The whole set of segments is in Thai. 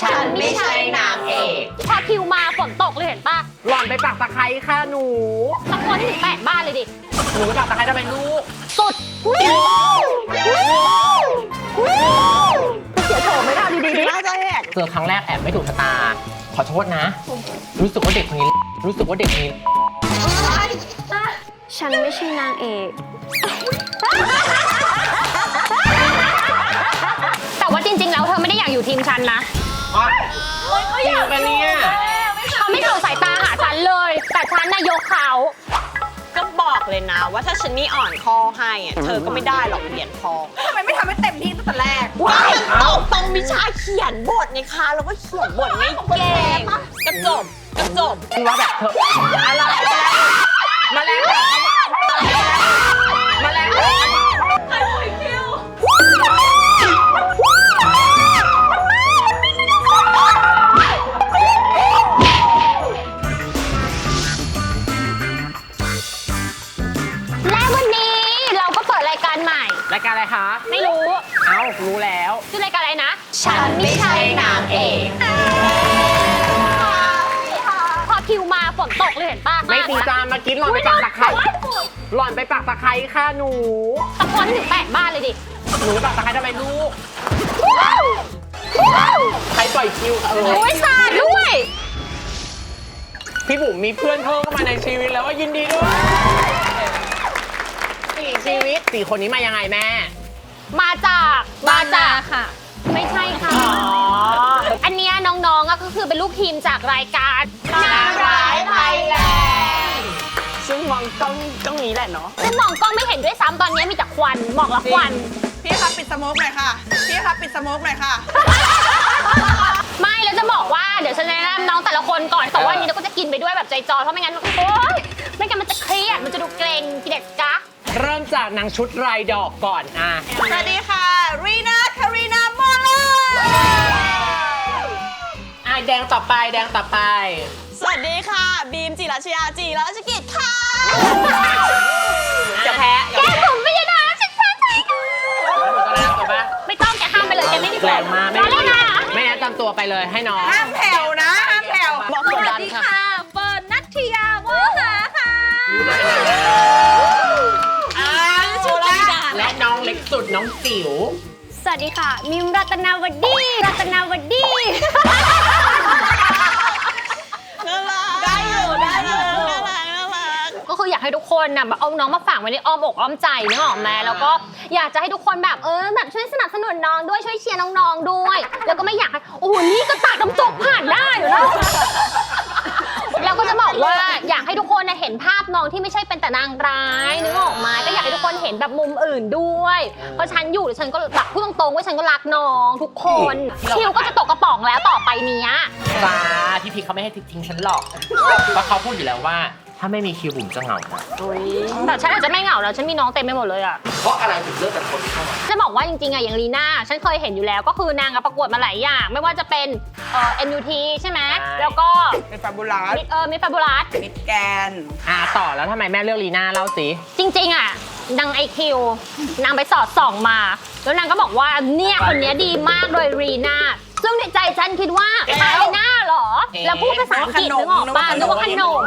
ฉันไม่ใช่นางเอก พอคิวมาฝนตกเลยเห็นปะหล่อนไปปักตะไคร้ค่ะหนูตะโกนให้ถึงแปดบ้านเลยดิ หนูไปปักตะไคร้ทำไมลูกสุดวิววิววิวเสียโฉมไม่ได้ดีดีดิน่าจะแหกเจอครั้งแรกแอบไม่ถูกชะตา ขอโทษนะ รู้สึกว่าเด็กคนนี้ รู้สึกว่าเด็กคนนี้ ฉันไม่ใช่นางเอกแต่ว่าจริง ๆ แล้วเธอไม่ได้อยากอยู่ทีมฉันนะ อ๋อจริงปะเนี่ย เขาไม่ส่งสายตาหาฉันเลย แต่ฉันน่ะยกเขาก็บอกเลยนะ ว่าถ้าฉันนี่อ่อนคอให้อะเธอก็ไม่ได้หรอกเหรียญทองทำไมไม่ทำให้เต็มที่ตั้งแต่แรกว่ามันตกตรงวิชาเขียนบทไงคะแล้วก็เขียนบทไม่เก่งก็จบก็จบคิดว่าแบบเธออะไรมาแล้วมา ปะไม่ตีจานมากินหล่อนไปปักตะไคร้หล่อนไปปักตะไคร้ค่ะหนู ตะโกนให้ถึงแปดบ้านเลยดิ หนูไปปักตะไคร้ทำไมลูกใครปล่อยคิวเออโอ้ยสาดด้วย พี่บุ๋มมีเพื่อนเพิ่มเข้ามาในชีวิตแล้วว่ายินดีด้วยสี่ชีวิตสี่คนนี้มายังไงแม่ มาจากมาจากค่ะ ไม่ใช่ค่ะ อันเนี้ยน้องๆอะก็คือเป็นลูกทีมจากรายการนางร้ายไทยแลนด์ ซึ่งมองกล้องกล้องนี้แหละเนาะซึ่งมองกล้องไม่เห็นด้วยซ้ำตอนนี้มีแต่ควันหมอกละควัน พี่ครับปิดสโมกหน่อยค่ะ พี่ครับปิดสโมกหน่อยค่ะ ไม่แล้วจะบอกว่าเดี๋ยวฉันจะแนะนำน้องแต่ละคนก่อนแต่ว่าอันนี้เราก็จะกินไปด้วยแบบใจจอยเพราะไม่งั้นโอ๊ยไม่งั้นมันจะเครียดมันจะดูเกรงกิเด็กกะเริ่มจากนางชุดรายดอกก่อนอะสวัสดีค่ะรีนาคารีนาโมลาอะแดงต่อไปแดงต่อไป สวัสดีค่ะ บีมจิรัชยาจิรัชกิจค่ะจะแพ้แกผมไม่ยนะฉันฉันฉันหนูจะแรกต่อปะไม่ต้องแกห้ามไปเลยแกไม่มีแรงมากไม่ได้นะไม่แนะนำตัวไปเลยให้น้องห้ามแผ่วนะห้ามแผ่วบอกกดดันค่ะเฟิร์นนัทธิยาวอหาค่ะอ่าชื่ออะไรกันและน้องเล็กสุดน้องจิ๋วสวัสดีค่ะ มิมรัตนาวดี รัตนาวดีากให้ทุกคนนะแบบเอาน้องมาฝากไว้ในอ้อมอกอ้อมใจนึกออกไหมแล้วก็อยากจะให้ทุกคนแบบเออแบบช่วยสนับสนุนน้องด้วยช่วยเชียร์น้องๆด้วย แล้วก็ไม่อยากให้โอ้โหนี่ก็ตัดน้ำตกผ่านได้อยู่แล้ว เราก็จะบอกว่าอยากให้ทุกคนน่ะเห็นภาพน้องที่ไม่ใช่เป็นแต่นางร้ายนึกออกไหมก็อยากให้ทุกคนเห็นแบบมุมอื่นด้วย เพราะฉันอยู่แล้วฉันก็แบบพูดตรงๆว่าฉันก็รักน้องทุกคนคิวก็จะตกกระป๋องแล้วต่อไปเนี้ยจ้าพี่พีเขาไม่ให้ทิ้งฉันหรอกเพราะเขาพูดอยู่แล้วว่า ถ้าไม่มีคิวบุ๋มจะเหงานะแต่ฉันอาจจะไม่เหงาแล้ว ฉันมีน้องเต็มไปหมดเลยอะเพราะอะไรถึงเลือกแต่คนที่เข้ามาจะบอกว่าจริงๆอะอย่างลีน่าฉันเคยเห็นอยู่แล้วก็คือนางอะประกวดมาหลายอย่าง ไม่ว่าจะเป็นเอ่อ MUT ใช่ไหมใช่แล้วก็เป็นฟาบูลัสมิเออมิฟาบูลัสมิดแกนอะต่อแล้วทำไมแม่เลือกลีน่าเล่าสิจริง ๆอะนางไอคิวนางไปสอดส่องมา แล้วนางก็บอกว่าเนี่ยคนเนี้ยดีมากเลยรีน่า ซึ่งในใจฉันคิดว่าใช่น่าเหรอ แล้วพูดภาษาอังกฤษนึกออกป่ะนึกว่าขนม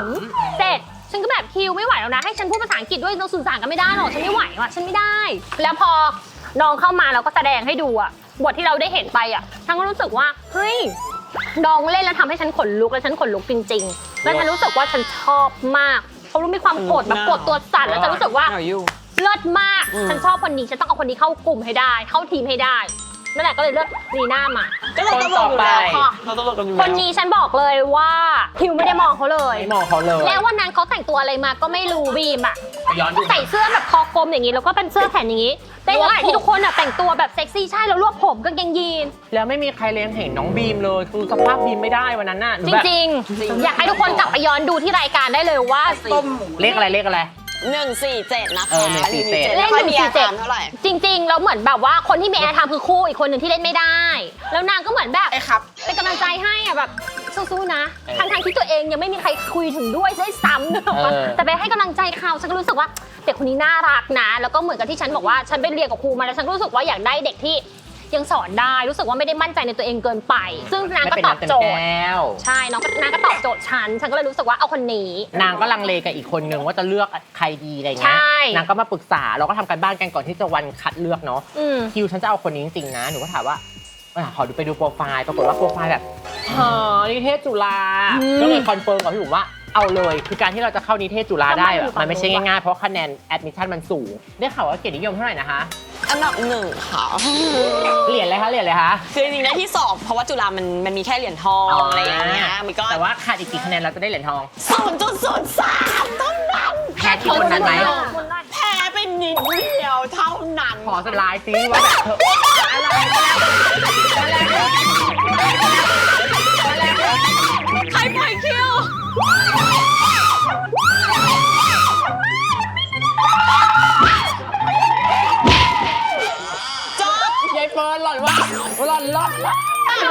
เสร็จฉันก็แบบคิวไม่ไหวแล้วนะ ให้ฉันพูดภาษาอังกฤษด้วยเราสื่อสารกันไม่ได้หรอกฉันไม่ไหวว่ะฉันไม่ได้ แล้วพอน้องเข้ามาเราก็แสดงให้ดูอะบทที่เราได้เห็นไปอะฉันก็รู้สึกว่าเฮ้ยน้องเล่นแล้วทำให้ฉันขนลุกแล้วฉันขนลุกจริง ๆ แล้วฉันรู้สึกว่าฉันชอบมากเขารู้มีความโกรธแบบโกรธตัวสั่นแล้วฉันรู้สึกว่าเลิศมาก ฉันชอบคนนี้ฉันต้องเอาคนนี้เข้ากลุ่มให้ได้ เข้าทีมให้ได้นั่นแหละก็เลยเลือกรีน่ามา ก็เลยตลกอยู่แล้วค่ะเราตลกกันอยู่คแล้วนนี้ฉันบอกเลยว่าคิวไม่ได้มองเขาเลย ไม่มองเขาเลยแล้ววันนั้นเขาแต่งตัวอะไรมาก็ไม่รู้บีมอะย้อนดูใส่เสื้อแบบคอกลมอย่างนี้แล้วก็เป็นเสื้อแขนอย่างนี้แต่ขณะที่ทุกคนอะแต่งตัวแบบเซ็กซี่ใช่แล้วรวบผมกางเกงยีน แล้วไม่มีใครเลี้ยงเห็นน้องบีมเลยคือสภาพบีมไม่ได้วันนั้นน่ะหนูจแบบริง ๆ อยากให้ทุกคนกลับไปย้อนดูที่รายการได้เลยว่า ต้มหมู เลขอะไรเลขอะไร หนึ่งสี่เจ็ดนะคะเออ147 ไม่ค่อยมีอาการเท่าไหร่ จริงๆแล้วเหมือนแบบว่าคนที่มีแอร์ไทม์คือคู่อีกคนหนึ่งที่เล่นไม่ได้ แล้วนางก็เหมือนแบบไอ้ครับ เป็นกำลังใจให้อะแบบสู้ๆนะทั้งๆที่ตัวเองยังไม่มีใครคุยถึงด้วยด้วยซ้ำนึกออกปะเออ แต่ไปให้กำลังใจเขาฉันก็รู้สึกว่าเด็กคนนี้น่ารักนะ แล้วก็เหมือนกับที่ฉันบอกว่าฉันไปเรียนกับครูมาแล้วฉันก็รู้สึกว่าอยากได้เด็กที่ ยังสอนได้รู้สึกว่าไม่ได้มั่นใจในตัวเองเกินไป ซึ่งนางไม่ก็เป็นตอบน้ำเต็มโจทย์แก้วใช่น้องก็นางก็ตอบโจทย์ฉัน ฉันก็เลยรู้สึกว่าเอาคนนี้ นางก็ลังเลกับอีกคนนึงว่าจะเลือกใครดีอะไรเงี้ย ใช่ นางก็มาปรึกษาเราก็ทำกันบ้านกันก่อนที่จะวันคัดเลือกเนาะ อืม คิวฉันจะเอาคนนี้จริงๆนะ หนูก็ถามว่าอะขอดูไปดูโปรไฟล์ ปรากฏว่าโปรไฟล์แบบหอนิเทศจุฬา อืม ก็เลยคอนเฟิร์มกับพี่บุ๋มว่า เอาเลย คือการที่เราจะเข้านิเทศจุฬาได้ก็มันอยู่อะมันไม่ใช่ฝั่งนู้นง่ายๆ เพราะคะแนนแอดมิชชั่นมันสูง ได้ข่าวว่าเกียรตินิยมเท่าไหร่นะคะ อันดับหนึ่งค่ะ เหรียญอะไรคะ เหรียญอะไรคะ คือจริงๆได้ที่สองเพราะว่าจุฬามันมันมีแค่เหรียญทองอะไรอย่างเงี้ย มันก็แต่ว่าขาดอีกกี่คะแนนเราจะได้เหรียญทองศูนย์จุดศูนย์สามเท่านั้นแพ้ที่คนนั้นไหมแพ้ไปนิดเดียวเท่านั้น ขอสไลด์ซิว่าแบบเธออะไรอะไรใครปล่อยคิว จบยายเฟิร์นหล่อนว่าหล่อนหล่อน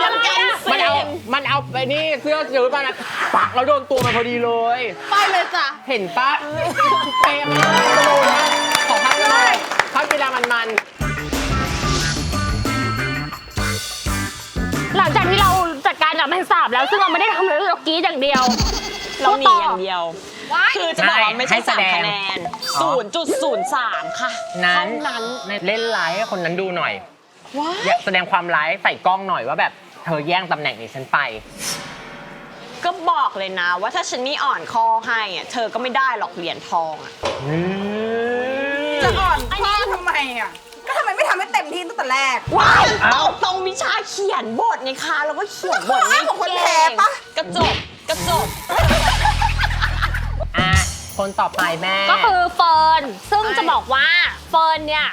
ยังกันมันเอา มันเอาไปนี่เสื้อยืดมานะปักแล้วโดนตัวมันพอดีเลย ไปเลยจ้ะ เห็นปะเป๊ะมากโดดนะขอพักเลยพักเวลามันมั หลังจากที่เราจัดการกับแมงสาบแล้วซึ่งเราไม่ได้ทำอะไรเลยเรากรีดอย่างเดียว เราหนีอย่างเดียว คือจะบอกว่าไม่ใช่สามคะแนนศูนย์จุดศูนย์สามค่ะนั้เท่านนั้น เล่นไลฟ์ให้คนนั้นดูหน่อยว้าอยากแสดงความไลฟ์ใส่กล้องหน่อยว่าแบบเธอแย่งตำแหน่งนี้ฉันไป ก็บอกเลยนะ ว่าถ้าฉันนี่อ่อนคอให้อะเธอก็ไม่ได้หรอกเหรียญทองอะ จะอ่อนข้อทำไมอะ ก็ทำไมไม่ทำให้เต็มที่ตั้งแต่แรก ว้ายเอ้าตกตรงวิชาเขียนบทไงคะแล้วก็เขียนบทไม่ของคนเก่แพ้ปะ กระจบกระจบอะคนต่อไปแม่ ก็คือเฟิร์น ซึ่งจะบอกว่าเฟิร์นเนี่ย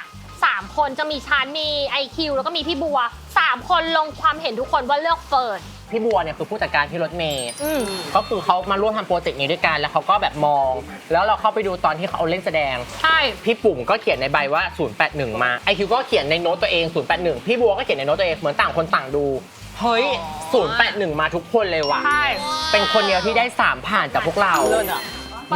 สามคนจะมีชั้นมีไอคิวแล้วก็มีพี่บัวสามคนลงความเห็นทุกคนว่าเลือกเฟิร์น พี่บัวเนี่ยคือผู้จัดการที่รถเมย์อืมก็คือเขามาร่วมทำโปรเจกต์นี้ด้วยกันแล้วเขาก็แบบมอง แล้วเราเข้าไปดูตอนที่เขาเอาเล่นแสดง ใช่ พี่ปุ่มก็เขียนในใบว่า 081 มาไอคิวก็เขียนในโน้ตตัวเอง 081 พี่บัวก็เขียนในโน้ตตัวเองเหมือนต่างคนต่างดูเฮ้ย 081 มาทุกคนเลยว่ะ ใช่ เป็นคนเดียวที่ได้ 3 ผ่านจากพวกเรา เลิศอะ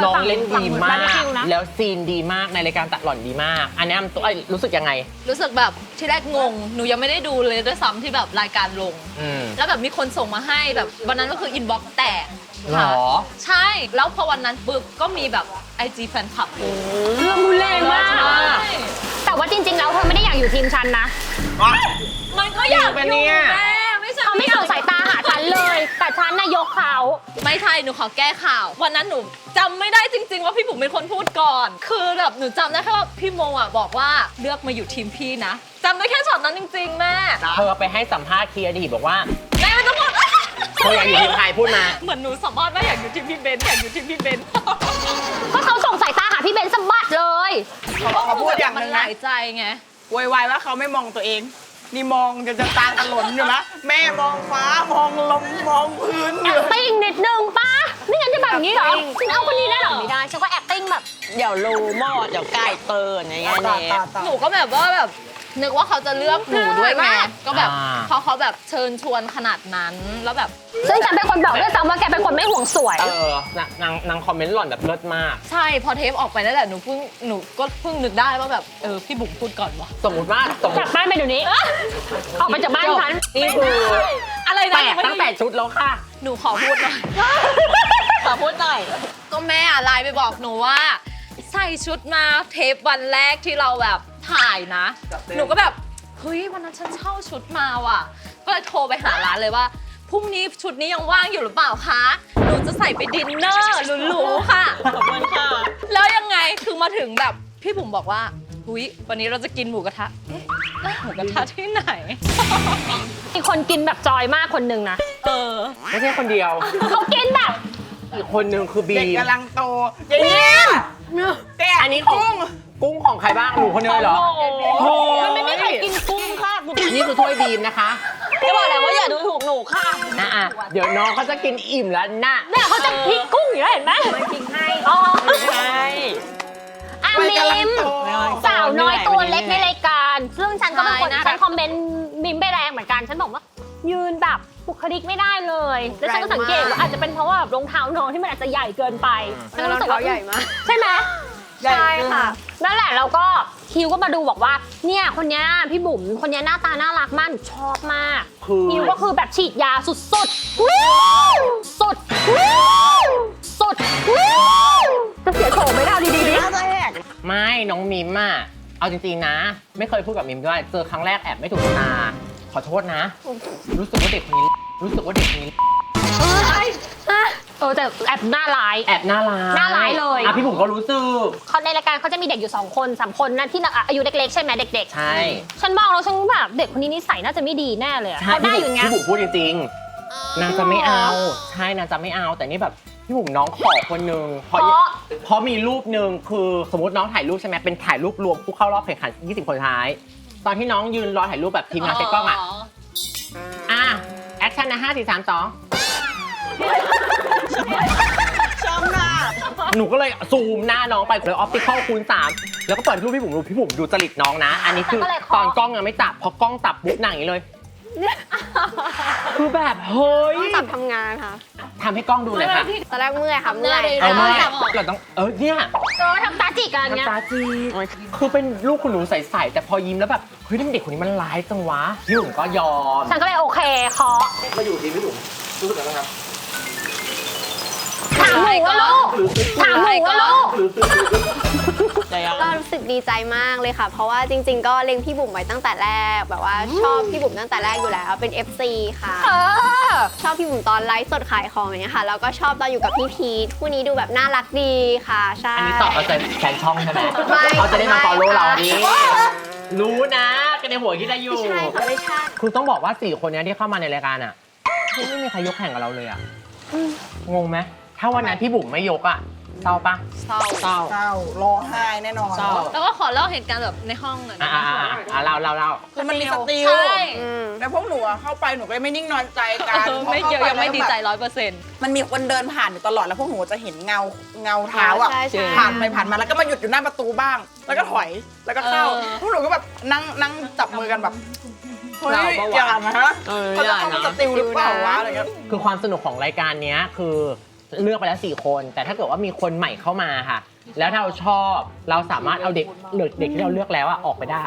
น้องเล่นดีมาฝั่งกคิวนะแล้วซีนดีมากในรายการตัดหล่อนดีมาก อันนี้ตัวเอ้ยรู้สึกยังไง รู้สึกแบบที่แรกงง หนูยังไม่ได้ดูเลยด้วยซ้ำที่แบบรายการลง อืม แล้วแบบมีคนส่งมาให้แบบวันนั้นก็คืออินบ็อกซ์แตกหรอ ใช่แล้วพอวันนั้นปุ๊บก็มีแบบ IG แฟนคลับเรื่องรุนแรงมาก ใช่แต่ว่าจริง ๆ แล้วเธอไม่ได้อยากอยู่ทีมฉันนะ มันก็อยากจริงปะอเนี่ยู่ยแม่ไม่ใช่ เขาไม่เอาสายตาหาฉันเลย แต่ฉันนายกเขาไม่ใช่หนูขอแก้ข่าว วันนั้นหนูจำไม่ได้จริง ๆ ว่าพี่บุ๋มเป็นคนพูดก่อน คือแบบหนูจำได้แค่ว่าพี่โมอะบอกว่าเลือกมาอยู่ทีมพี่นะจำได้แค่ช็อตนั้นจริง ๆ แม่เธอไปให้สัมภาษณ์คีอดีตบอกว่าแม่ไม่ต้องพูดเธออยากอยู่ทีมใครพูดมา เหมือนหนูสัมภาษณ์ว่าอยากอยู่ทีมพี่เบนซ์อยากอยู่ทีมพี่เบนซ์ก็เขาส่งสายตาหาพี่เบนซ์สมบัติเลยเขาเขาพูดอย่างหมันนึงหนะลายใจไงโวยวายว่าเขาไม่มองตัวเอง นี่มองจนจะตาตะหลนอยู่นะ แม่มองฟ้ามองลมมองพื้นอยู่ acting นิดนึงป้าไม่งั้นจะแบบนี้เหรอฉันเอาคนนี้ได้เหรอไม่ได้ฉันก็ acting แบบ เดี๋ยวรู้หมดเดี๋ยวไก่เตือนอย่างเงี้ยต่อเนต่อทต่อหนูก็แบบว่าแบบ นึกว่าเขาจะเลือกหนูด้วยไงมากก็แบบอ่าพอเขาแบบเชิญชวนขนาดนั้นแล้วแบบ ซึ่งฉันเป็นคนบอกด้วยซ้ำว่าแกเป็นคนไม่ห่วงสวย เออนางนางนางคอมเมนต์หล่อนแบบเลิศมาก ใช่พอเทปออกไปนั่นแหละหนูเพิ่งหนูก็เพิ่งนึกได้ว่าแบบเออพี่บุ๋มพูดก่อนวะสมมติว่าสมมจากติบ้านไปเดี๋ยวนี้ ออกไปจากบ้านฉันนี่คืออะไรแปนะดตั้งแต่ชุดแล้วค่ะ หนูขอพูดหน่อย ขอพูดหน่อย ก็แม่อะไลน์ไปบอกหนูว่า ใส่ชุดมาเทปวันแรกที่เราแบบ ถ่ายนะหนูก็แบบ เฮ้ย วันนั้นฉันเช่าชุดมาว่ะ ก็เลยโทรไปหาร้านเลยว่า พรุ่งนี้ชุดนี้ยังว่างอยู่หรือเปล่าคะ หนูจะใส่ไปดินเนอร์หรูๆค่ะ ขอบคุณค่ะ แล้วยังไงคือมาถึงแบบพี่บุ๋มบอกว่าหุยวันนี้เราจะกินหมูกระทะ เอ๊ะแล้วหมูกระทะที่ไหน มีคนกินแบบจอยมากคนหนึ่งนะ เออ ไม่ใช่คนเดียว เขากินแบบ อีกคนนึงคือบีเด็กม กำลังโตยายเนียแต่อันนี้ของ กุ้งกุ้งของใครบ้าง หนูคนเดียวเลยเหรอ โอ้มันไม่มีใครกินกุ้งค่ะคุณนี่คือถ้วยบีมนะคะก็บอกแล้วว่าอย่าดูถูกหนูค่ะนะอะเดี๋ยวน้องเขาจะกินอิ่มแล้วนะเนี่ยเขาจะพริกกุ้งอยู่แล้วเห็นไหมมันพริกให้อ๋อใช่อะวัยมิกำลังมโตสาวน้อยตัวเล็กในรายการ ซึ่งฉันก็เป็นคนใช่นะฉันคอมเมนต์มิมไปแรงเหมือนกันฉันบอกว่า ยืนแบบบุคลิกไม่ได้เลย แล้วฉันก็สังเกตว่าอาจจะเป็นเพราะว่าแบบรองเท้าน้องที่มันอาจจะใหญ่เกินไปฉันก็รู้สึกว่าใหญ่มากใช่ไหม ใช่ค่ะ นั่นแหละเราก็คิวก็มาดูบอกว่า เนี่ยคนเนี้ยพี่บุ๋มคนเนี้ยหน้าตาน่ารักมากหนูชอบมาก คือ คิวก็คือแบบฉีดยาสุดสุดสุดสุดจะเสียโฉมไหมเราดีๆดิน่าจะแหกไม่น้องมิมอะเอาจริงๆนะ ไม่เคยพูดกับมิมด้วยเจอครั้งแรกแอบไม่ถูกตาขอโทษนะ รู้สึกว่าเด็กคนนี้ รู้สึกว่าเด็กคนนี้ เออแต่แอบหน้าร้าย แอบน่ารักน่าร้ายเลย อะพี่บุ๋มก็รู้สึก เขาในรายการเขาจะมีเด็กอยู่ 2 คนสามคนนะที่อายุเล็กๆใช่ไหมเด็กใช่ ๆ ฉันมองแล้วฉันแบบเด็กคนนี้นิสัยน่าจะไม่ดีแน่เลยอะใช่เขาได้พี่อยู่บุ๋มเงี้ยพี่บุ๋มพูดจริงๆนางจะไม่เอา ใช่นางจะไม่เอา แต่นี่แบบพี่บุ๋มน้องขอคนนึงเพเพราะราะเพราะมีรูปหนึ่งคือสมมติน้องถ่ายรูปใช่ไหมเป็นถ่ายรูปรวมผู้เข้ารอบแข่งขัน 20 คนสุดท้าย ตอนที่น้องยืนรอถ่ายรูปแบบทีมงานเซ็ตกล้องอะ อะแอคชั่นนะห้าสี่สามสอง ชอบหน้าหนูก็เลยซูมหน้าน้องไปเลยออปติคอลคูณ3แล้วก็เปิดรูปพี่บุ๋มดูพี่บุ๋มดูจริตน้องนะ อันนี้คือแต่ก็เลยขอตอนกล้องยังไม่จับพอกล้องจับปุ๊บหนังอย่างนี้เลย คือแบบเฮ้ยต้องจับทำงานค่ะทำให้กล้องดูเลยค่ะตอนแรกเมื่อยค่ะเมื่อยเอามาแต่ว่าเราต้องเออเนี่ยเออทำตาจิกอะไรเงี้ยน้ำตาจีดคือเป็นลูกคุณหนูใสๆแต่พอยิ้มแล้วแบบเฮ้ยนี่มันเด็กคนนี้มันร้ายจังวะพี่บุ๋มก็ยอมฉันก็เลยโอเคเคาะมาอยู่ทีมพี่บุ๋มรู้สึกยังไงครับ ถามหนูว่าลูกถามหนูว่าลูกก็รู้สึกดีใจมากเลยค่ะ เพราะว่าจริง ๆ ก็เล็งพี่บุ๋มไว้ตั้งแต่แรก แบบว่าชอบพี่บุ๋มตั้งแต่แรกอยู่แล้ว เป็น FC ค่ะ เออ ชอบพี่บุ๋มตอนไลฟ์สดขายของอย่างเงี้ยค่ะ แล้วก็ชอบตอนอยู่กับพี่พีทคู่นี้ดูแบบน่ารักดีค่ะ ใช่ อันนี้ตอบเอาใจแฟนช่องใช่ไหมไม่ เขาจะได้มาไม่ฟอลโล่เราดิค่ะรู้นะกันในหัวคิดได้อยู่ ไม่ใช่ค่ะไม่ใช่ คือต้องบอกว่าสี่คนเนี้ยที่เข้ามาในรายการอะไม่มีใครยกแข่งกับเราเลยอะ งงไหม ถ้าวันนั้นพี่บุ๋มไม่ยกอะเศร้าปะเศร้าเศร้าเศร้าร้องไห้แน่นอนเศร้าแล้วก็ขอเล่าเหตุการณ์แบบในห้องหน่อยอ่านะอ่าอ่าอ่าเราเราเราคือมันมีสติลใช่อืมแล้วพวกหนูอะเข้าไปหนูก็ไม่นิ่งนอนใจกันเออไม่พอเกี่ยวข้าปยังไม่ดีใจแล้วแบบร้อยเปอร์เซ็นต์มันมีคนเดินผ่านอยู่ตลอดแล้วพวกหนูจะเห็นเงาเงาเท้าอะใช่ใช่ผ่านไปผ่านมาแล้วก็มาหยุดอยู่หน้าประตูบ้าง แล้วก็ถอยแล้วก็เข้าเออพวกหนูก็แบบนั่งนั่งจับมือกันแบบเฮ้ยเราปะวะอย่านะฮะเออเขาจะเข้ามาสติลหรือเปล่าวะอะไรเงี้ยคือความสนุกของรายการเนี้ยคือ เลือกไปแล้วสี่คน แต่ถ้าเกิดว่ามีคนใหม่เข้ามาค่ะ แล้วถ้าเราชอบเราสามารถเอาเด็กเด็กเด็กที่เราเลือกแล้วอะออกไปได้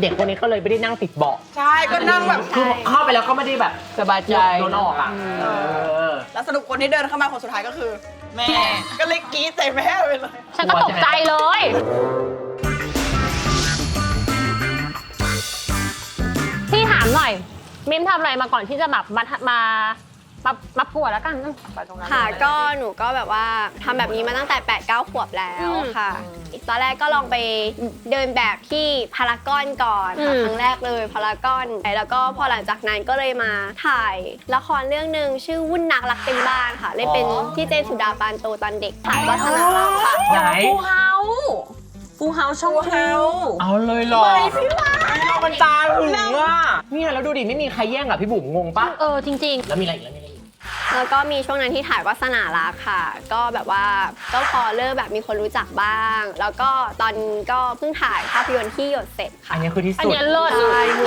เด็กคนนี้ก็เลยไม่ได้นั่งติดเบาะใช่ก็นั่งแบบคือเข้าไปแล้วก็ไม่ได้แบบสบายใจโดนออกอะเออแล้วสรุปคนที่เดินเข้ามาคนสุดท้ายก็คือ แม่ก็เลยกรี๊ดใส่แม่ไปเลยฉันก็ตกใจเลย พี่ถามหน่อยมิมทำอะไรมาก่อนที่จะแบบมามา มามาปวดแล้วกันไปตรงนั้นค่ะก็หนูก็แบบว่าทำแบบนี้มาตั้งแต่8 9ขวบแล้วค่ะตอนแรกก็ลองไปเดินแบบที่พารากอนก่อนค่ะครั้งแรกเลยพารากอนแล้วก็พอหลังจากนั้นก็เลยมาถ่ายละครเรื่องหนึ่งชื่อวุ่นนักรักเต็มบ้านค่ะเล่นเป็นพี่เจนสุดาปานโตตอนเด็กถ่ายวัฒนรักค่ะ ไหน ฟูเฮาฟูเฮาช่องเฮาเอาเลยเหรอเรามันตาถึงอะเนี่ยแล้วดูดิไม่มีใครแย่งอะพี่บุ๋มงงปะเออจริงแล้วมีอะไรอีกแล้วมีอะไรอีก แล้วก็มีช่วงนั้นที่ถ่ายวาสนารักค่ะ ก็แบบว่าก็พอเริ่มแบบมีคนรู้จักบ้าง แล้วก็ตอนนี้ก็เพิ่งถ่ายภาพยนตร์ที่หยดเสร็จค่ะอันนี้คือที่ๆอันสุดเนี้ยเลิศ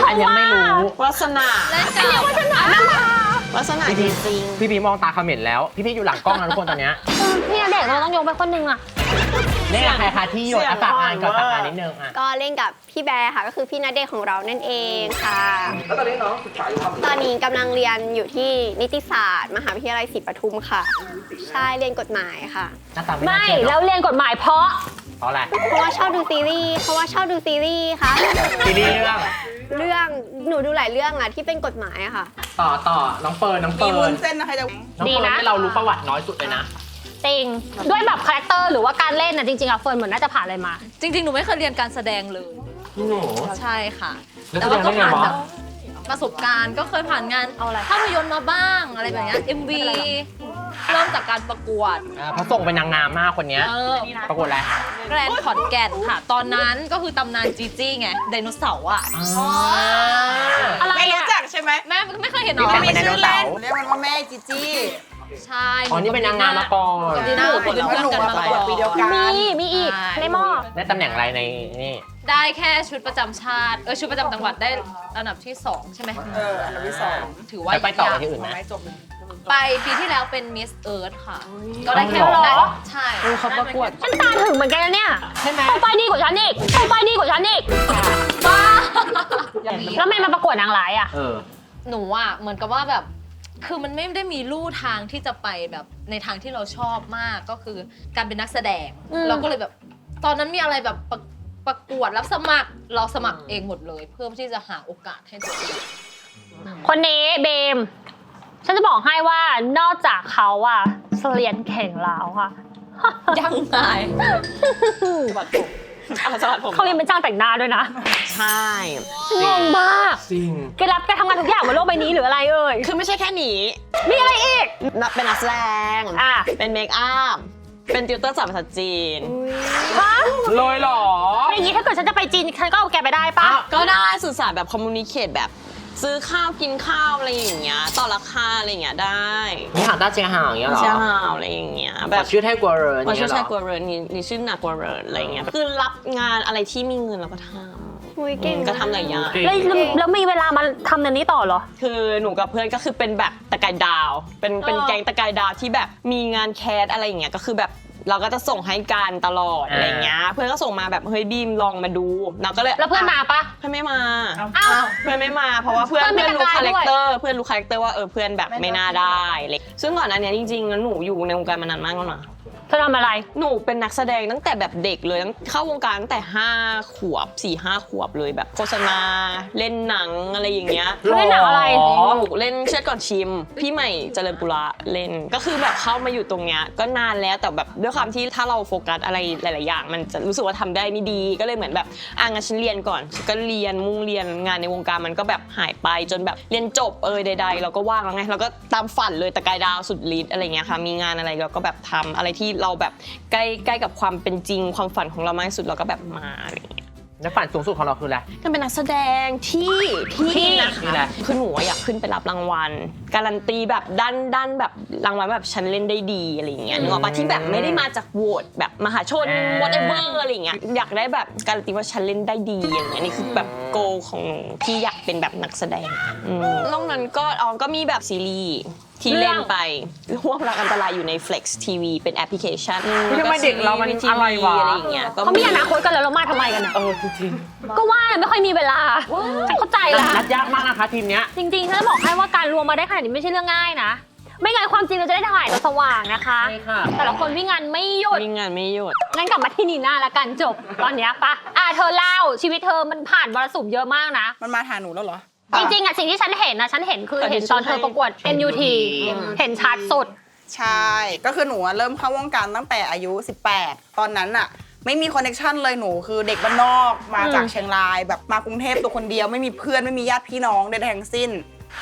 อันยังไม่รู้วาสนาเล่นกับวาสนาจริงพี่พีมองตาเขม็นแล้ว พี่พีอยู่หลังกล้องนะทุกคนตอนเนี้ยพี่ณเด็กเราต้องยกไปคนหนึงอะ นี่ใครคะที่หยดเสียงอะฝากงานก่อนอ่อนฝากงานมากนิดนึงอะก็เล่นกับพี่แบร์ค่ะก็คือพี่ณเดชน์ของเรานั่นเองค่ะ แล้วตอนนี้น้องศึกษาอยู่ทำตอนนี้กำลังเรียนอยู่ที่นิติศาสตร์ มหาวิทยาลัยศรีปทุมค่ะ ใช่เรียนกฎหมายค่ะ หน้าตาไม่น่าไม่เชื่อแล้วเรียนกฎหมายเพราะ เพราะอะไรเพราะว่าชอบดูซีรีส์เพราะว่าชอบดูซีรีส์ค่ะ ซีรีส์เรื่องเรื่องหนูดูหลายเรื่องอะที่เป็นกฎหมายอะค่ะ ต่อต่อน้องเฟิร์นน้องมีเฟิวุ้ร์นนเส้นนะคะจะน้องดีเฟิร์นนะ ให้เรารู้ประวัติน้อยสุดเลยนะ จริง ด้วยแบบคาแรคเตอร์หรือว่าการเล่นน่ะจริงๆอะเฟิร์นเหมือนน่าจะผ่านอะไรมา จริงๆ หนูไม่เคยเรียนการแสดงเลยพี่หนูใช่ค่ะ แล้วแต่ว่าก็แสดงได้ไงผ่านวะ แบบประสบการณ์ก็เคยผ่านงานเอาอะไรภาพยนตร์มาบ้างอะไรแบบเนี้ย MV เริ่มจากการประกวดอ่าเพราะส่งเป็นนางงามมากคนเนี้ยเออประกวดอะไรแกรนด์ขอนแก่นค่ะ ตอนนั้นก็คือตำนานจีจี้ไงไดโนเสาร์อะ อะไรไม่รู้อะจักใช่ไหมแม่ไม่เคยเห็นหรมีอแต่มีชื่อเล่นเรียกมันว่าแม่จีจี้ ใช่อ๋อนี่เป็นนางงามมาก่อนดีน่าเป็นแล้วเพื่อนหนูกันมามาประกวดก่อนปีเดียวกันมีมีอีกใช่ในหม้อได้ตำแหน่งอะไรในนี่ได้แค่ชุดประจำชาติเออชุดประจำจังหวัดได้อันดับที่2ใช่ไหมเอออันดับที่สองถือว่าไปต่อไปที่อื่นไหมไม่จบเลยไปปีที่แล้วเป็นมิสเอิร์ธค่ะ ก็ได้แค่อ๋อเหรอได้ใช่เขาประกวดฉันตาถึงเหมือนกันนะเนี่ยใช่ไหมต้องไปดีกว่าฉันอีกต้องไปดีกว่าฉันอีกบ้าแล้วทำไม่มาประกวดนางร้ายอะเออหนูอะเหมือนกับว่าแบบ คือมันไม่ได้มีลู่ทางที่จะไปแบบในทางที่เราชอบมากก็คือการเป็นนักแสดง อืม เราก็เลยแบบ ตอนนั้นมีอะไรแบบประประกวดรับสมัครเราสมัครเองหมดเลย เพื่อที่จะหาโอกาสให้ตัวเอง คนนี้เบม ฉันจะบอกให้ว่านอกจากเขาอะเสลียนเข่งแล้วค่ะ ยังไงเอาสวัสดีผมเขายังเป็นช่างแต่งหน้าด้วยนะใช่งงมากจริงแกรับแกทำงานทุกอย่างบนโลกใบนี้หรืออะไรเอ่ยคือไม่ใช่แค่หนีมีอะไรอีกนักเป็นนักแสดงอะเป็นเมคอัพเป็นติวเตอร์สอนภาษาจีนฮะเลยเหรออย่างนี้ถ้าเกิดฉันจะไปจีนฉันก็เอาแกไปได้ปะอ้าวก็ได้สื่อสารแบบคอมมูนิเคตแบบ ซื้อข้าวกินข้าวอะไรอย่างเงี้ยต่อราคาอะไรอย่างเงี้ยได้นี่หางตาเจียห่างอย่างเงี้ยเหรอเจ้าอะไรอย่างเงี้ยแบแบบบชื่อไทยกัวเรินมาช่วยเนี่ใช้ยเหรอกัวเรินนี่นี่ชื่อหนักกัวเรินอะไรอย่างเงี้ยคือรับงานอะไรที่มีเงินเราก็ทหุยเก่งำก็ทำหลายอย่างเก่งแล้วแล้วแล้วมีเวลามาทำในนี้ต่อเหรอ คือหนูกับเพื่อนก็คือเป็นแบบตะกายดาว เป็นเป็นเออแก๊งตะกายดาวที่แบบมีงานแคสอะไรอย่างเงี้ยก็คือแบบ เราก็จะส่งให้กันตลอดอะไรอย่างเงี้ยเพื่อนก็ส่งมาแบบเฮ้ยบีมลองมาดูเราก็เลยแล้วเพื่อนมาปะเพื่อนไม่มาอ้าวเพื่อนไม่มา เพราะว่าเพื่อนเพื่เพื่ออนนไม่รู้ตะกายคาแรคด้วยเตอร์เพื่อนรู้คาแรคเตอร์ว่าเออเพื่อนแบบไม่น่าได้เลยซึ่งก่อนหน้านี้จริงๆแล้วหนูอยู่ในวงการมานานมากแล้วนะเธอทำอะไร หนูเป็นนักแสดงตั้งแต่แบบเด็กเลยตั้งเข้าวงการตั้งแต่ 5 ขวบ4ี่ห้าขวบเลยแบบโฆษณา เล่นหนังอะไรอย่างเงี้ยเล่นหนังอะไรหนูเล่นเชิดก่อนชิม พี่ใหม่เจริญปุระเล่นก็คือแบบเข้ามาอยู่ตรงเนี้ยก็นานแล้วแต่แบบด้วยความที่ถ้าเราโฟกัสอะไรหลาย ๆ อย่าง มันจะรู้สึกว่าทำได้ไม่ดีก็เลยเหมือนแบบอะงั้นฉันเรียนก่อน ก็เรียนมุ่งเรียนงานในวงการมันก็แบบหายไปจนแบบเรียนจบเอยใด ๆ เราก็ว่างแล้วไงเราก็ตามฝันเลยตะกายดาวสุดฤทธิ์อะไรเงี้ยค่ะมีงานอะไรเราก็แบบทำอะไรที่เราแบบใกล้ใกล้กับความเป็นจริง ความฝันของเรามากที่สุดเราก็แบบมาอะไรเงี้ยแล้วฝันสูงสุดของเราคืออะไร การเป็นนักแสดงที่ที่นะนี่แหละ คือหนูอะอยากขึ้นไปรับรางวัล การันตีแบบด้านด้านแบบรางวัลแบบฉันเล่นได้ดีอะไรอย่างเงี้ยนึกออกปะที่แบบไม่ได้มาจากโหวตแบบมหาชนอ่า whatever อะไรอย่างเงี้ยอยากได้แบบการันตีว่าฉันเล่นได้ดีอย่างเงี้ยนี่คือแบบโกของหนูที่อยากเป็นแบบนักแสดงอืมนอกนั้นก็อ๋อก็มีแบบซีรีส์ ที่เล่นไปห่วงรักอันตรายอยู่ใน Flex TV เป็นแอปพลิเคชันทำไมเด็กเรามันทีวีอะไรวะ อะไรอย่างเงี้ยก็เขามีอนาคตกันแล้วเรามาทำไมกันอะเออจริงก็ว่าไม่ค่อยมีเวลาฉันเข้าใจๆแล้วนัดยากมากนะคะทีมเนี้ยจริงๆฉันจะบอกให้ว่าการรวมมาได้ขนาดนี้ไม่ใช่เรื่องง่ายนะ ไม่งั้นความจริงเราจะได้ถ่ายตอนสว่างนะคะ ใช่ค่ะ แต่ละคนวิ่งงานไม่หยุด มีงานไม่หยุด งั้นกลับมาที่นีน่าละกันจบ ตอนเนี้ยปะอะเธอเล่าชีวิตเธอมันผ่านมรสุมเยอะมากนะ มันมาหาหนูแล้วเหรอ จริงๆอะสิ่งที่ฉันเห็นนะฉันเห็นคือเห็นตอนเธอประกวด MUT เห็นชัดสุด ใช่ ก็คือหนูอะเริ่มเข้าวงการตั้งแต่อายุ 18 ตอนนั้นอะไม่มีคอนเนคชันเลยหนูคือเด็กบ้านนอกมาจากอืมเชียงราย แบบมากรุงเทพตัวคนเดียวไม่มีเพื่อนไม่มีญาติพี่น้องใดๆทั้งสิ้น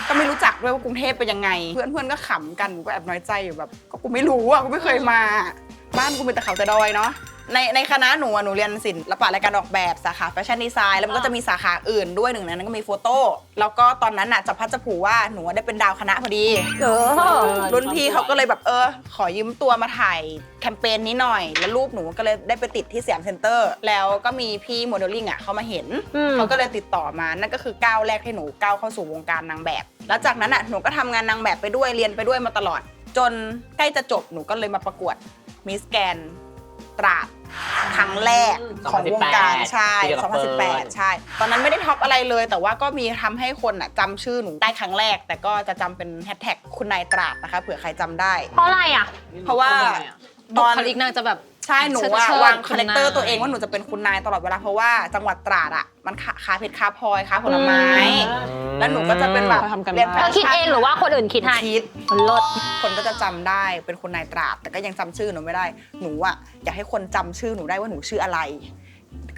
ก็ไม่รู้จักด้วยว่ากรุงเทพเป็นยังไง เพื่อนเพื่อนๆก็ขำกันหนูก็แอบน้อยใจอยู่แบบก็กูไม่รู้อะกูไม่เคยมา บ้านกูเป็นแต่เขาแต่ดอยเนาะในในคณะหนูอะหนูเรียนศิลปะและการออกแบบสาขาแฟชั่นดีไซน์แล้วมันก็จะมีสาขาอื่นด้วยหนึ่งในนั้นก็มีโฟโต้แล้วก็ตอนนั้นน่ะจับพัดจับผูว่าหนูอะได้เป็นดาวคณะพอดี เออ รุ่นพี่เขาก็เลยแบบเออ ขอยืมตัวมาถ่ายแคมเปญนี้หน่อย แล้วรูปหนูก็เลยได้ไปติดที่สยามเซ็นเตอร์ แล้วก็มีพี่โมเดลลิ่งอะเขามาเห็น อืม เขาก็เลยติดต่อมา นั่นก็คือก้าวแรกที่หนูก้าวเข้าสู่วงการนางแบบ แล้วจากนั้นอะหนูก็ทำงานนางแบบไปด้วยเรียนไปด้วยมาตลอด จนใกล้จะจบหนูก็เลยมาประกวด มิสแกนตราดครั้งแรกของวงการ2018ใช่เกี่ยวกับเฟิร์น2018 ใช่ ตอนนั้นไม่ได้ท็อปอะไรเลย แต่ว่าก็มีทำให้คนอะจำชื่อหนูได้ครั้งแรก แต่ก็จะจำเป็นแฮชแท็กคุณนายตราดนะคะเผื่อใครจำได้ เพราะอะไรอะ เพราะว่าบุตอนคลิกนางจะแบบ ใช่หนูอะเชิดๆวางคุคาณแรคเตอร์นายตัวเองว่าหนูจะเป็นคุณนายตลอดเวลาเพราะว่าจังหวัดตราดอะมันค้าค้าเพชรค้าพลอยค้าผลไม้ แล้วหนูก็จะเป็นแบบทำกันเรียนบ้านเธอคิดเองหรือว่าคนอื่นคิดให้คิดลดคนก็จะจำได้เป็นคุณนายตราด แต่ก็ยังจำชื่อหนูไม่ได้หนูอะอยากให้คนจำชื่อหนูได้ว่าหนูชื่ออะไร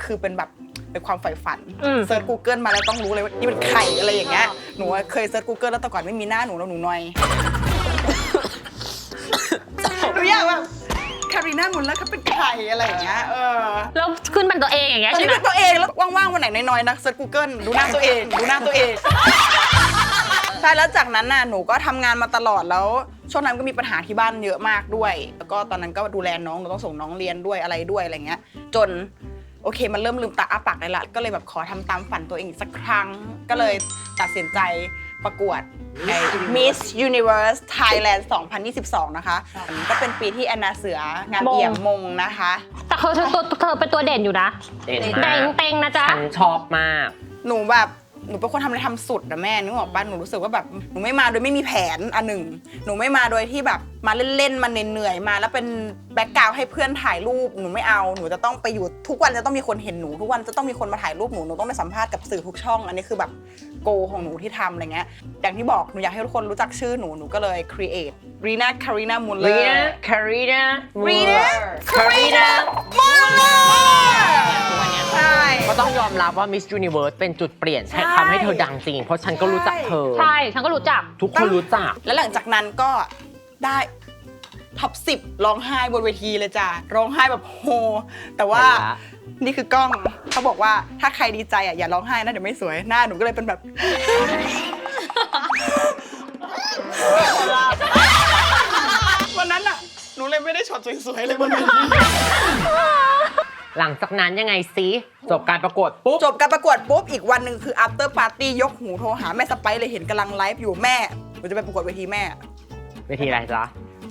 คือเป็นแบบเป็นความใฝ่ฝันอืมเซิร์ช Google มาแล้วต้องรู้เลยว่านี่เป็นใครอะไรอย่างเงี้ยหนูอะเคยเซิร์ช Google แล้วแต่ก่อนไม่มีหน้าหนูแล้วหนูนอย คารีน่ามุนแล้วเขาเป็นใครอะไรอย่างเงี้ยเออแล้วขึ้นเป็นตัวเองอย่างเงี้ยตอนใช่นี้ไหมเป็นตัวเองแล้วว่างๆวันไหนน้อยๆนะเซิร์ช Google ดูหน้าตัวเอง ดูหน้าตัวเองใช่แล้วจากนั้นน่ะหนูก็ทำงานมาตลอดแล้ว ช่วงนั้นก็มีปัญหาที่บ้านเยอะมากด้วย แล้วก็ตอนนั้นก็ดูแลน้องหนูต้องส่งน้องเรียนด้วยอะไรด้วยอะไรเงี้ย จนโอเคมันเริ่มลืมตาอ้าปากได้ละก็เลยแบบขอทำตามฝันตัวเองอีกสักครั้ง ก็เลยตัดสินใจประกวด Miss Universe Thailand 2022 นะคะก็เป็นปีที่แอนนาเสืองามเอี่ยมมงนะคะ แต่เธอเธอตัวเธอเป็นตัวเด่นอยู่นะ เด่นเต็มากงเต็งนะจ๊ะ ฉันชอบมาก หนูแบบ หนูเป็นคนทำอะไรทำสุดนะแม่นึกออกปะหนูรู้สึกว่าแบบหนูไม่มาโดยไม่มีแผนอันหนึ่ง หนูไม่มาโดยที่แบบมาเล่นๆมาเหนื่อยๆมา แล้วเป็นแบ็กกราวให้เพื่อนถ่ายรูปหนูไม่เอาหนูจะต้องไปอยู่ทุกวันจะต้องมีคนเห็นหนูทุกวันจะต้องมีคนมาถ่ายรูปหนูหนูต้องไปสัมภาษณ์กับสื่อทุกช่อง อันนี้คือแบบโกของหนูที่ทำอะไรเงี้ยอย่างที่บอกหนูอยากให้ทุกคนรู้จักชื่อหนูหนูก็เลย create Rina Karina Muller รีนาคารีนา Rina คารีนาใช่ ก็ต้องยอมรับว่า Miss Universe เป็นจุดเปลี่ยนใช่ทำให้เธอดังจริง เพราะฉันก็รู้จักเธอ ใช่ ฉันก็รู้จัก ทุกคนรู้จัก แล้วหลังจากนั้นก็ได้ท็อปสิบร้องไห้บนเวทีเลยจ้ะร้องไห้แบบโฮ แต่ว่าเห็นละนี่คือกล้องเขาบอกว่าถ้าใครดีใจอะอย่าร้องไห้นะเดี๋ยวไม่สวยหน้าหนูก็เลยเป็นแบบวันนั้นอะหนูเลยไม่ได้ช็อตสวยๆเลยบนเวที หลังจากนั้นยังไงซิจบการประกวดปุ๊บ จบการประกวดปุ๊บอีกวันหนึ่งคือ after party ยกหูโทรหาแม่สไปซ์เลยเห็นกำลังไลฟ์อยู่แม่หนูจะไปประกวดเวทีแม่ เวทีอะไรจ๊ะ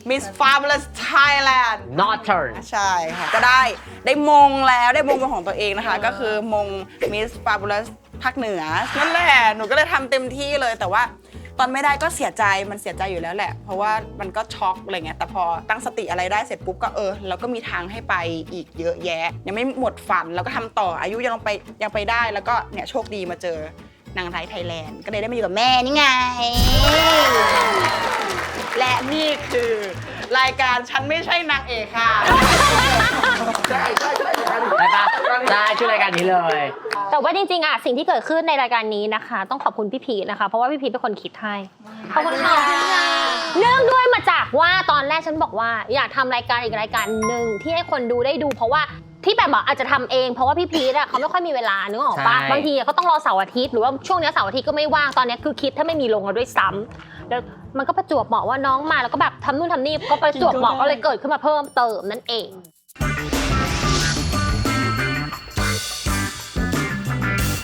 Miss Fabulous Thailand Northern ใช่ค่ะ ก็ได้ได้มงแล้วได้มงเป็นของตัวเองนะคะ ก็คือมง Miss Fabulous ภาคเหนือนั่นแหละ หนูก็เลยทำเต็มที่เลยแต่ว่าต อนไม่ได้ก็เสียใจมันเสียใจอยู่แล้วแหละ เพราะว่ามันก็ช็อกอะไรเงี้ยแต่พอตั้งสติอะไรได้เสร็จปุ๊บก็เออเราก็มีทางให้ไปอีกเยอะแยะ ยังไม่หมดฝันแล้วก็ทำต่ออายุยังไปยังไปได้แล้วก็เนี่ยโชคดีมาเจอ นางร้ายไทยแลนด์ ก็เลยได้มาอยู่กับแม่นี่ไง และนี่คือ รายการฉันไม่ใช่นางเอกค่ะได้ปะได้ชื่อรายการนี้เลย แต่ว่าจริงๆอะสิ่งที่เกิดขึ้นในรายการนี้นะคะ ต้องขอบคุณพี่พีชนะคะ เพราะว่าพี่พีชเป็นคนคิดให้ขอบคุณค่ะเนื่องด้วยมาจากว่าตอนแรกฉันบอกว่า อยากทำรายการอีกรายการหนึ่งที่ให้คนดูได้ดู เพราะว่า ที่แบบบอกอาจจะทำเองเพราะว่าพี่พีชอะเขาไม่ค่อยมีเวลานึกออกปะใช่ บางทีอะก็ต้องรอเสาร์อาทิตย์หรือว่าช่วงเนี้ยเสาร์อาทิตย์ก็ไม่ว่างตอนเนี้ยคือคิดถ้าไม่มีลงแล้วด้วยซ้ำแล้วมันก็ประจวบเหมาะว่าน้องมาแล้วก็แบบทำนู่นทำนี่ก็ประจวบเหมาะก็เลยเกิดขึ้นมาเพิ่มเติมนั่นเอง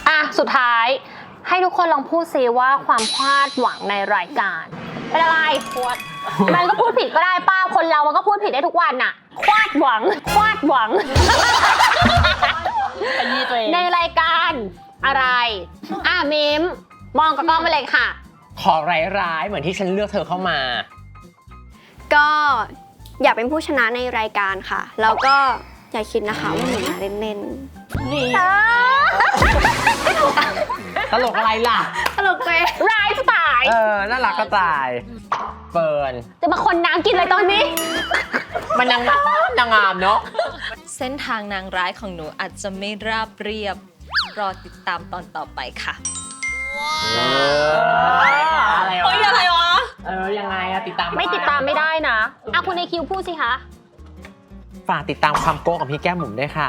อะสุดท้ายให้ทุกคนลองพูดซิว่าความคาดหวังในรายการเป็นอะไรพวดมันก็พูดผิดก็ได้ป้าคนเรามันก็พูดผิดได้ทุกวันน่ะ คาดหวังคาดหวัง ขยี้ตัวเองในรายการอะไร อะมิมมองกับกล้องไปเลยค่ะ ขอร้ายๆเหมือนที่ฉันเลือกเธอเข้ามา ก็อยากเป็นผู้ชนะในรายการค่ะ แล้วก็อย่าคิดนะคะว่าหนูมาเล่น ตลกอะไรล่ะๆตลกเลยร้ายจะตาย เออ น่ารักก็ตายเฟิร์นจะมาคนน้ำกินอะไรตอนนี้ มันนางงามนางงามเนาะ เส้นทางนางร้ายของหนูอาจจะไม่ราบเรียบ รอติดตามตอนต่อไปค่ะ อะไรเฮ้ยอะไรวะ เออ ยังไงอะติดตามไม่ติดตามไม่ได้นะอะคุณในคิวพูดสิคะ ฝากติดตามความโก้ของพี่แก้มหมุมด้วยค่ะ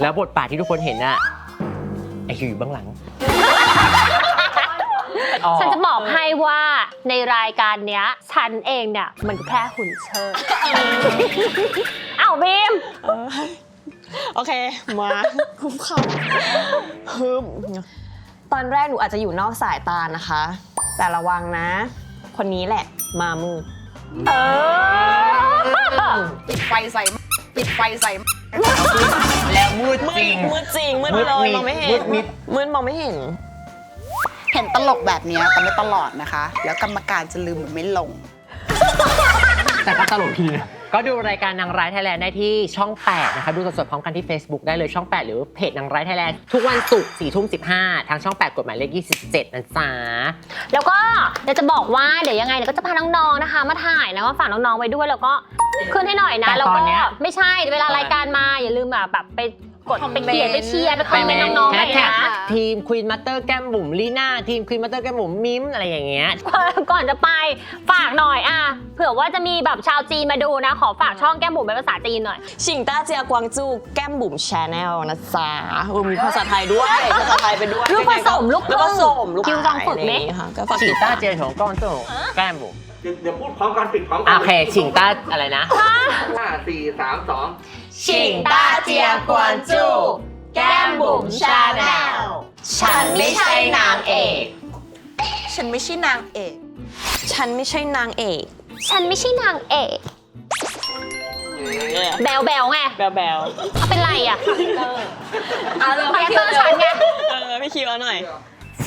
แล้วบทบาทที่ทุกคนเห็นน่ะ ไอคิวอยู่เบื้องหลังอ๋อฉันจะบอกให้ว่าในรายการเนี้ย ฉันเองเนี่ยมันก็แค่หุ่นเชิดอ้าวบีม โอเค มาคุมเข่าฮึมตอนแรกหนูอาจจะอยู่นอกสายตานะคะ แต่ระวังนะ คนนี้แหละ มามืด เออปิดไฟใส่ ปิดไฟใส่ แล้วมืดจริง มืดจริงมืดมืไปดเลยมิดมองไม่เห็มืนดมิด มืดมองไม่เห็น เห็นตลกแบบเนี้ยแต่ไม่ตลอดนะคะ แล้วกรรมการจะลืมหรือไม่ลง แต่ก็ตลกทีนะ ก็ดูรายการนางร้ายไทยแลนด์ได้ที่ช่อง 8 นะคะ ดูสดๆพร้อมกันที่ Facebook ได้เลยช่อง 8 หรือเพจนางร้ายไทยแลนด์ทุกวันศุกร์4ทุ่ม15ทางช่อง 8 กฎหมายเลข 27นะจ๊ะแล้วก็เดี๋ยวจะบอกว่าเดี๋ยวยังไงเดี๋ยวก็จะพาน้องๆนะคะ มาถ่ายนะว่าฝากน้องๆไว้ด้วยแล้วก็ขึ้นให้หน่อยนะแต่แล้วตอก็นเนี้ยไม่ใช่เวลารายการมาอย่าลืมแบบแบบไป กดคอมไปเมนต์เขียนไปเชียร์ไปคอมเมนต์น้องๆหแฮน่อชยแท็กนะทีมควีนมัตเตอร์แก้มบุ๋มลีน่าทีมควีนมัตเตอร์แก้มบุ๋มมิมอะไรอย่างเงี้ย ก่อนจะไปฝากหน่อยอะเผื่อว่าจะมีแบบชาวจีนมาดูนะ ขอฝากช่องแก้มบุ๋มเป็นภาษาจีนหน่อย ชิงต้าเจียกวางจู้แก้มบุ๋มชาแนลนะจ๊ะเออมีภาษาไทยด้วย ภาษาไทยไปด้วย ลูกผสมลูกครึ่งลูกผสมลูกคิวลองฝึกไหมะไรย่างี้ค่ะก็ฝากฉิติงดต้าตามเจียนของก้อนโตแก้มบุ๋ม เดี๋ยวเดี๋ยวพูดพร้อมกันปิดพร้อมกัโอเคฉิงต้าอะไรนะ ห้าสี่สามสองชิงต้าเจียกวางจู้แก้มบุ๋มชาแนล ฉันไม่ใช่นางเอก ฉันไม่ใช่นางเอก ฉันไม่ใช่นางเอก ฉันไม่ใช่นางเอกแบลแบลไงแบลแบลเป็นไรอะเอาเลยคาแรคเตอร์ฉันไงเออพี่คิวเอาหน่อย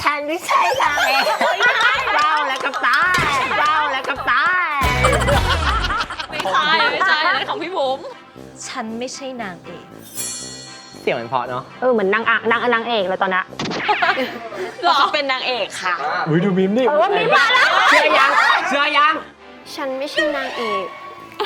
ฉันไม่ใช่นางเอกเจ้าและกับตายเจ้าและกับตายไม่ใช่ไม่ใช่อันนั้นของพี่บุ๋มฉันไม่ใช่นางเอก เสียงมันเพราะเนาะเออเหมือนนางอะนางนางเอกเลยตอนนี้หรอเป็นนางเอกค่ะ อุ้ยดูมิมดิเออมีมาแล้ว เชื่อยัง เชื่อยัง ฉันไม่ใช่นางเอกเ